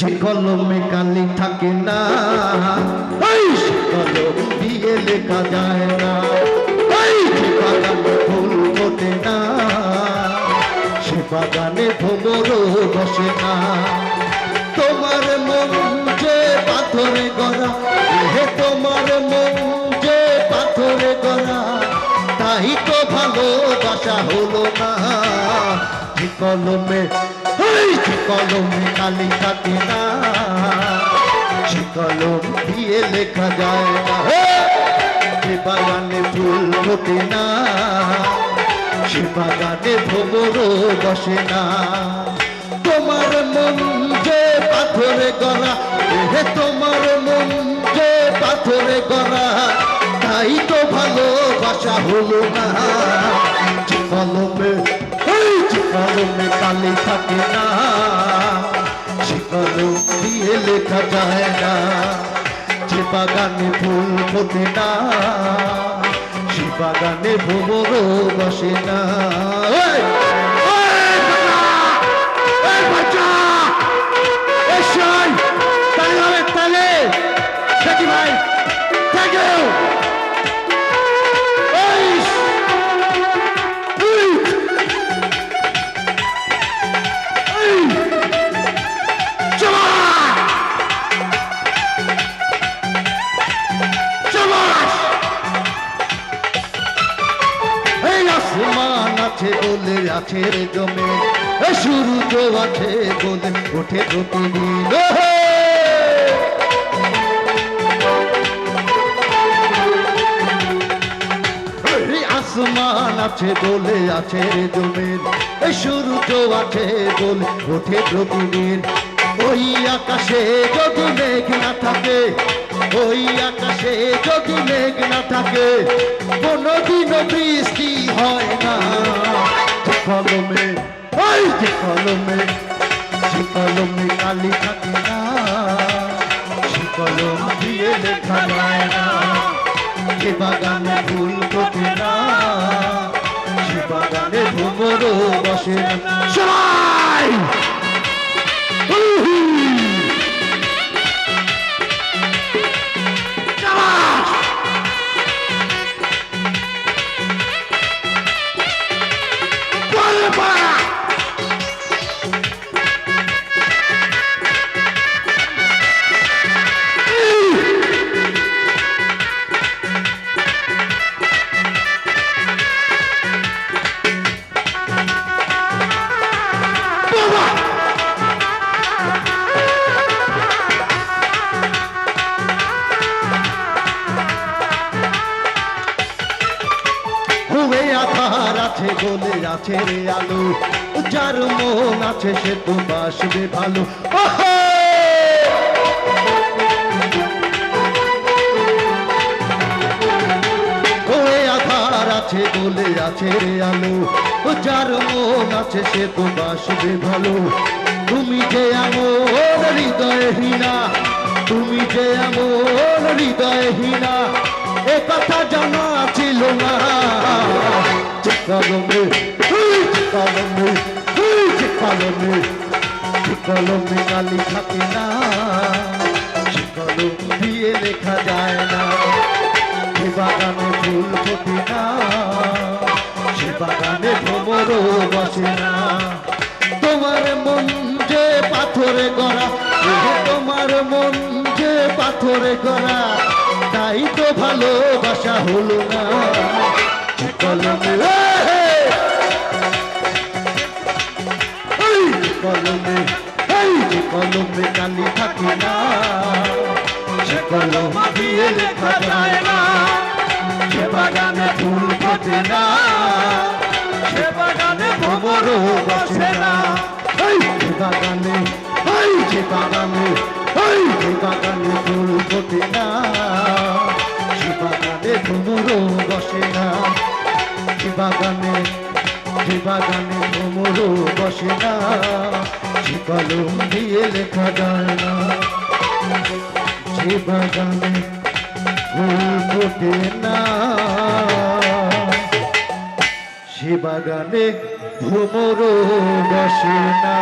যে কলমে কালি থাকে না কলম দিয়ে লেখা যায় না ফুল ফোটে না সে বাগানে ভোমরও বসে না। তোমার মন যে পাথরে গড়া কলমে কলমে কালি থাকে না সে কলম দিয়ে লেখা যায় না! যে বাগানে ফুল ফোটে না। সে বাগানে ভোমরও বসে না। তোমার মন যে পাথরে গড়া, হে, তোমার মন যে পাথরে গড়া, তাই তো ভালোবাসা হলো না। কলমে কলমে থাকে না। সে দিয়ে লেখা যায় না। যে বাগানে ফুল ফোটে না, সে বাগানে ভোবরও বসে না। বাচ্চা বলে আছে রে জমে। এই সূর্য আছে বলে ওঠে প্রতিদিন। আসমান আছে বলে আছে রে জমিন এই সূর্য আছে বলে ওঠে প্রতিদিন। ওই আকাশে যদি মেঘ না থাকে, ওই আকাশে যদি মেঘ না থাকে, কোনোদিনও বৃষ্টি হয় না। কলমে ওই যে কলমে যে কলমে কালি থাকে না সে কলম দিয়ে লেখা যায় না যে বাগানে ফুল ফোটে না সে বাগানে ভ্রমরও বসে না সবাই বলে হুয়ে আধার আছে বলে আছে আলো। যার মন আছে সে তো বাসবে ভালো। ওহো! আছে বলে আছে আলো। যার মন আছে সে তো বাসবে ভালো। তুমি যে তুমি যে এ কথা জানা ছিল না। যে কলমে তুই যে কলমে যে কলমে কালি থাকে না সে কলম দিয়ে লেখা যায় না সে বাগানে ফুল ফোটে না সে বাগানে ভ্রমরও বসে না তোমার মন যে পাথরে গড়া তোমার মন যে পাথরে গড়া তাই তো ভালোবাসা হলো না কলমে কলমে, এই যে কলমে কালি থাকে না। সে কলম দিয়ে লেখা যায় না। সে বাগানে ফুল ফোটে না। সে বাগানে ভ্রমরও বসে না। এই যে বাগানে, এই যে বাগানে, এই যে বাগানে ফুল ফোটে না। বাগানে, যে বাগানে ভ্রমরও বসে না, সে কলম দিয়ে লেখা যায় না। যে বাগানে ফুল না, সে বাগানে ভ্রমরও বসে না।